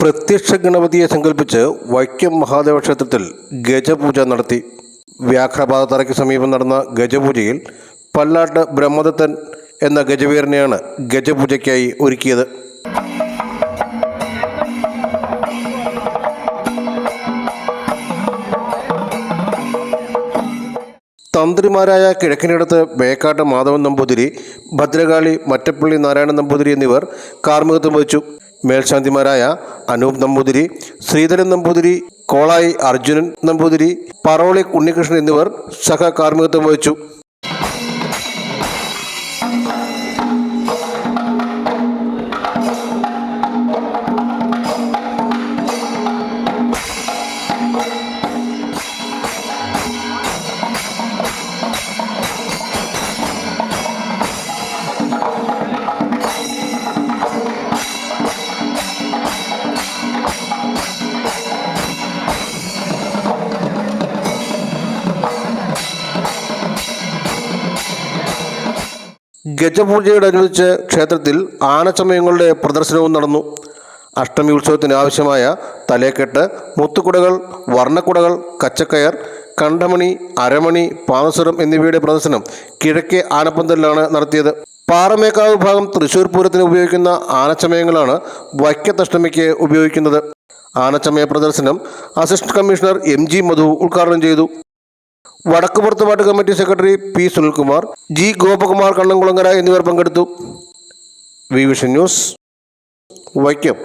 പ്രത്യക്ഷ ഗണപതിയെ സങ്കല്പിച്ച് വൈക്കം മഹാദേവ ക്ഷേത്രത്തിൽ ഗജപൂജ നടത്തി. വ്യാഘ്രപാദത്തറയ്ക്ക് സമീപം നടന്ന ഗജപൂജയിൽ പല്ലാട്ട് ബ്രഹ്മദത്തൻ എന്ന ഗജവീരനെയാണ് ഗജപൂജയ്ക്കായി ഒരുക്കിയത്. തന്ത്രിമാരായ കിഴക്കിനടുത്ത് മേക്കാട്ട് മാധവൻ നമ്പൂതിരി ഭദ്രകാളി മറ്റപ്പള്ളി നാരായണൻ നമ്പൂതിരി എന്നിവർ കാർമ്മികത്വം വഹിച്ചു. മേൽശാന്തിമാരായ അനൂപ് നമ്പൂതിരി ശ്രീധരൻ നമ്പൂതിരി കോളായി അർജുനൻ നമ്പൂതിരി പറോളി ഉണ്ണികൃഷ്ണൻ എന്നിവർ സഹ കാർമ്മികത്വം വഹിച്ചു. ഗജപൂജയോടനുബന്ധിച്ച് ക്ഷേത്രത്തിൽ ആനച്ചമയങ്ങളുടെ പ്രദർശനവും നടന്നു. അഷ്ടമി ഉത്സവത്തിന് ആവശ്യമായ തലേക്കെട്ട് മുത്തുകുടകൾ വർണക്കുടകൾ കച്ചക്കയർ കണ്ടമണി അരമണി പാദസരം എന്നിവയുടെ പ്രദർശനം കിഴക്കേ ആനപ്പന്തലിലാണ് നടത്തിയത്. പാറമേക്കാവ് ഭാഗം തൃശൂർ പൂരത്തിന് ഉപയോഗിക്കുന്ന ആനച്ചമയങ്ങളാണ് വൈക്കത്തഷ്ടമിക്ക് ഉപയോഗിക്കുന്നത്. ആനച്ചമയ പ്രദർശനം assistant commissioner M G Madhu ഉദ്ഘാടനം ചെയ്തു. വടക്കുപുറത്ത് ward committee secretary P Sunilkumar G Gopakumar Kannamkulangara എന്നിവർ പങ്കെടുത്തു. V Vision News Vaikom.